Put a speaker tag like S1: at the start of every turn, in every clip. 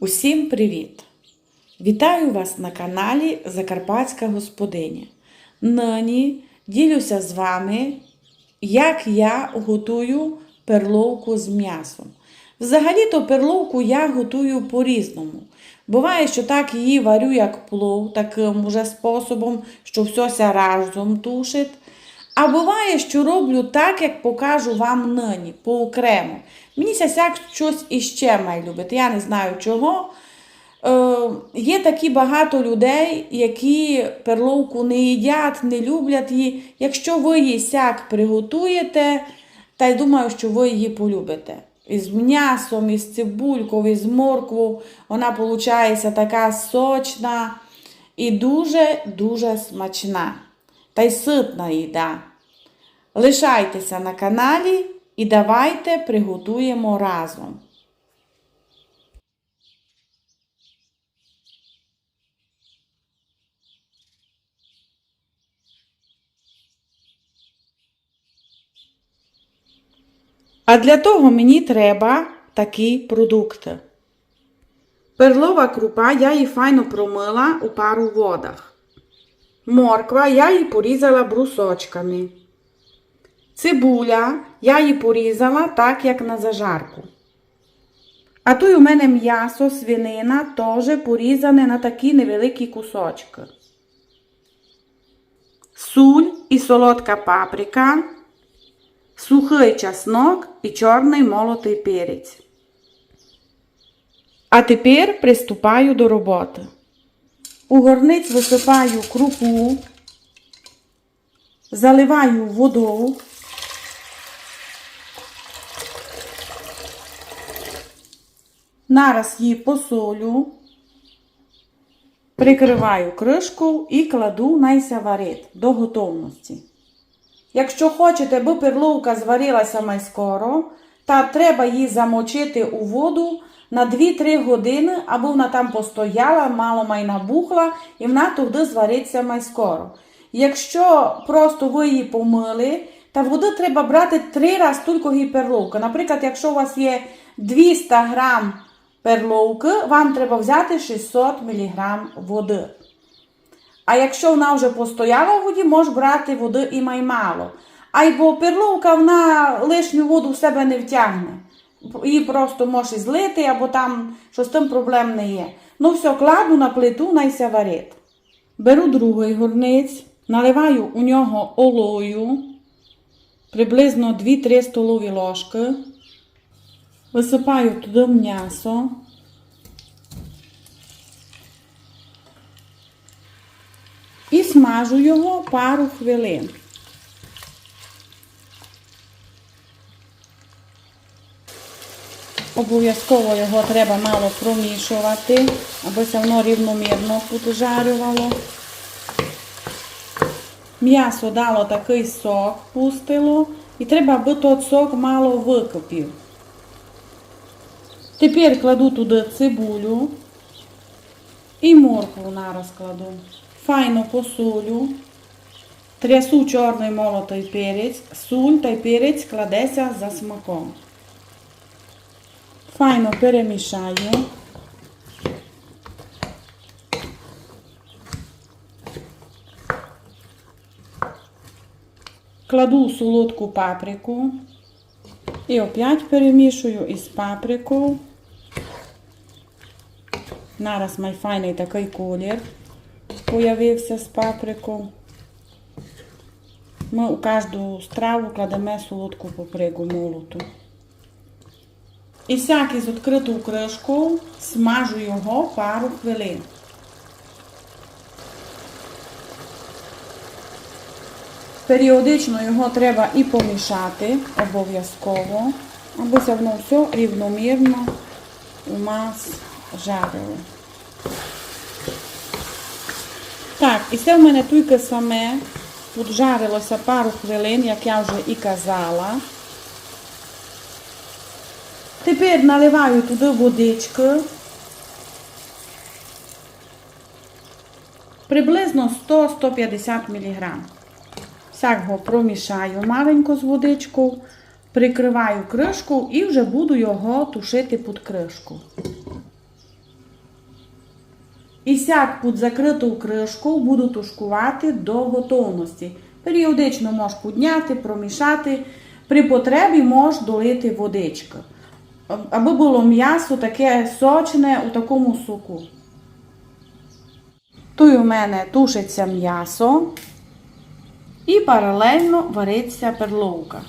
S1: Усім привіт! Вітаю вас на каналі Закарпатська Господиня. Нині ділюся з вами, як я готую перловку з м'ясом. Взагалі-то перловку я готую по-різному. Буває, що так її варю, як плов, таким уже способом, що все разом тушить. А буває, що роблю так, як покажу вам нині, поокремо. Мені сяк щось іще має любити. Я не знаю чого. Е, є такі багато людей, які перловку не їдять, не люблять її. Якщо ви її сяк приготуєте, та й думаю, що ви її полюбите. Із м'ясом, із цибулькою, із морквою. Вона виходить така сочна і дуже-дуже смачна. Та й ситна їда. Лишайтеся на каналі і давайте приготуємо разом. А для того мені треба такі продукти. Перлова крупа, я її файно промила у пару водах. Морква я її порізала брусочками. Цибуля я її порізала так, як на зажарку. А тут у мене м'ясо, свинина теж порізане на такі невеликі кусочки. Суль і солодка паприка, сухий чеснок і чорний молотий перець. А тепер приступаю до роботи. У горниць висипаю крупу, заливаю водою. Нараз її посолю, прикриваю кришку і кладу найся варити до готовності. Якщо хочете, би перловка зварилася майскоро, та треба її замочити у воду на 2-3 години, аби вона там постояла, мало май набухла, і вона туди звариться майскоро. Якщо просто ви її помили, та води треба брати 3 рази тільки перловка. Наприклад, якщо у вас є 200 грам перловки, вам треба взяти 600 мг води. А якщо вона вже постояла в воді, можеш брати води і маймало. А й бо перловка вона лишню воду в себе не втягне. Її просто можеш злити, або там щось з тим проблем не є. Ну все, кладу на плиту, найся варить. Беру другий горниць, наливаю у нього олою, приблизно 2-3 столові ложки. Висипаю туди м'ясо. І смажу його пару хвилин. Обов'язково його треба мало промішувати, аби все воно рівномірно поджарювало. М'ясо дало такий сок, пустило, і треба, аби той сок мало википів. Тепер кладу туди цибулю і моркву нараз кладу. Файно посолю, трясу чорний молотий перець, суль та перець кладеться за смаком. Файно перемішаю. Кладу солодку паприку і опять перемішую із паприкою. Нараз май файний такий колір появився з паприкою. Ми у кожну страву кладемо солодку паприку молоту. І всякий з відкритою кришкою смажу його пару хвилин. Періодично його треба і помішати обов'язково, аби все воно все рівномірно у нас жарило. Так, і це в мене тільки саме тут жарилося пару хвилин, як я вже і казала. Тепер наливаю туди водички. Приблизно 100-150 мг. Всяк його промішаю маленько з водичкою, прикриваю кришку і вже буду його тушити під кришку. І сяк під закриту кришку буду тушкувати до готовності. Періодично можеш підняти, промішати. При потребі можеш долити водичку. Аби було м'ясо таке сочне у такому соку. Тут у мене тушиться м'ясо і паралельно вариться перловка.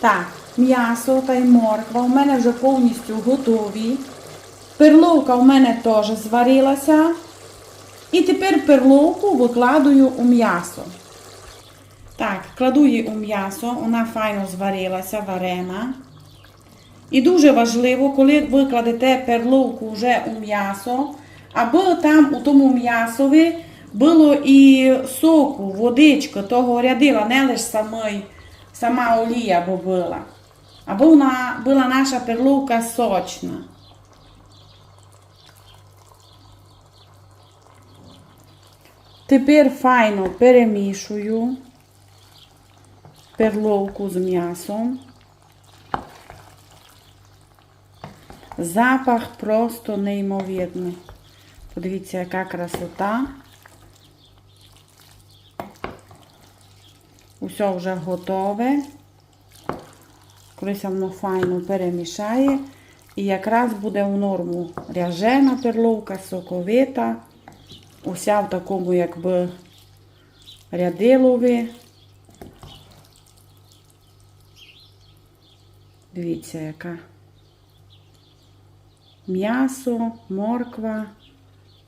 S1: Так, м'ясо та й морква у мене вже повністю готові. Перловка у мене теж зварилася. І тепер перловку викладую у м'ясо. Так, кладу її у м'ясо, вона файно зварилася, варена. І дуже важливо, коли ви кладете перловку вже у м'ясо, аби там у тому м'ясові було і соку, водичка, того рядила, не лише самий, сама олія бо була. Аби вона була наша перловка сочна. Тепер файно перемішую перловку з м'ясом. Запах просто неймовірний. Подивіться, яка красота. Усе вже готове. Колись воно файно перемішає. І якраз буде в норму ряжена перловка, соковита. Уся в такому, якби рядилові. Дивіться, яка м'ясо, морква,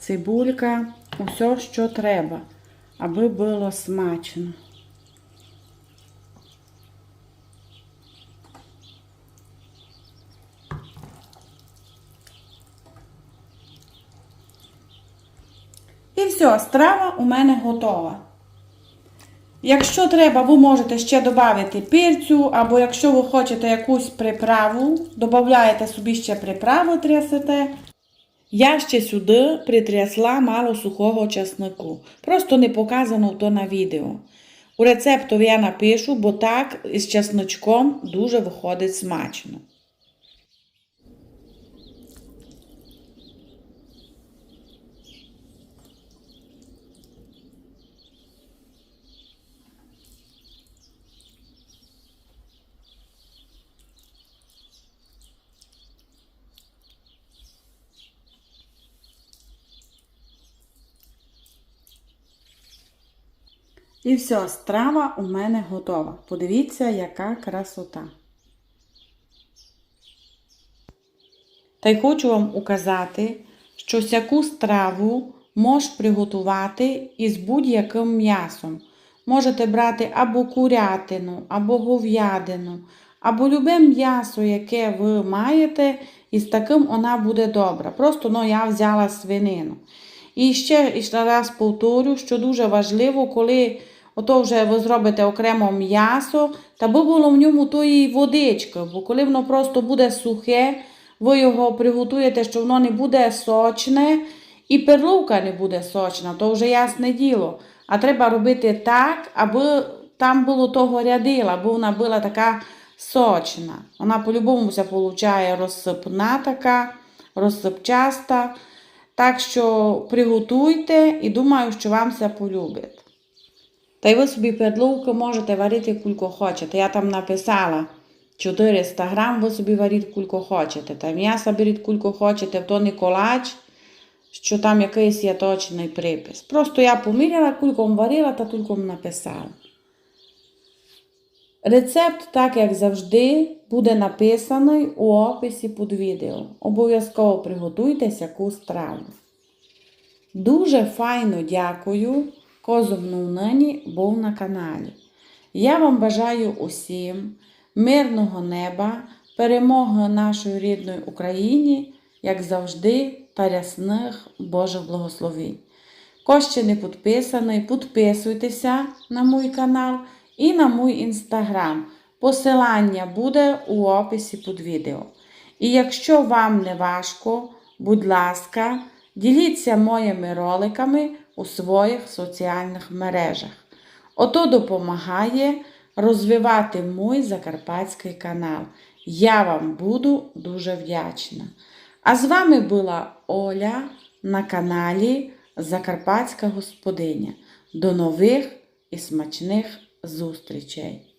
S1: цибулька, усе, що треба, аби було смачно. І все, страва у мене готова. Якщо треба, ви можете ще додати перцю, або якщо ви хочете якусь приправу, додаєте собі ще приправу трясете. Я ще сюди притрясла мало сухого чеснику. Просто не показано то на відео. У рецептові я напишу, бо так із чесночком дуже виходить смачно. І все, страва у мене готова. Подивіться, яка красота. Та й хочу вам указати, що всяку страву можеш приготувати із будь-яким м'ясом. Можете брати або курятину, або говядину, або любе м'ясо, яке ви маєте, і з таким вона буде добра. Просто ну, я взяла свинину. І ще, ще раз повторю, що дуже важливо, коли ото вже ви зробите окремо м'ясо, та би було в ньому тої водички, бо коли воно просто буде сухе, ви його приготуєте, що воно не буде сочне, і перловка не буде сочна, то вже ясне діло. А треба робити так, аби там було того рядила, аби вона була така сочна. Вона по-любому получає розсипна така, розсипчаста. Так що приготуйте і думаю, що вам це полюбить. Та й ви собі перловку можете варити кулько хочете. Я там написала 400 грам, ви собі варіть кулько хочете. Та м'яса беріть кулько хочете, то не колач, що там якийсь є точний припис. Просто я поміряла, кульком варила та тульком написала. Рецепт, так як завжди, буде написаний у описі під відео. Обов'язково приготуйтеся яку страву. Дуже файно дякую, козовну нині був на каналі. Я вам бажаю усім мирного неба, перемоги нашої рідної Україні, як завжди, та рясних Божих благословень. Хто ще не підписаний, підписуйтеся на мій канал і на мій інстаграм. Посилання буде у описі під відео. І якщо вам не важко, будь ласка, діліться моїми роликами у своїх соціальних мережах. Ото допомагає розвивати мій закарпатський канал. Я вам буду дуже вдячна. А з вами була Оля на каналі Закарпатська Господиня. До нових і смачних зустрічей!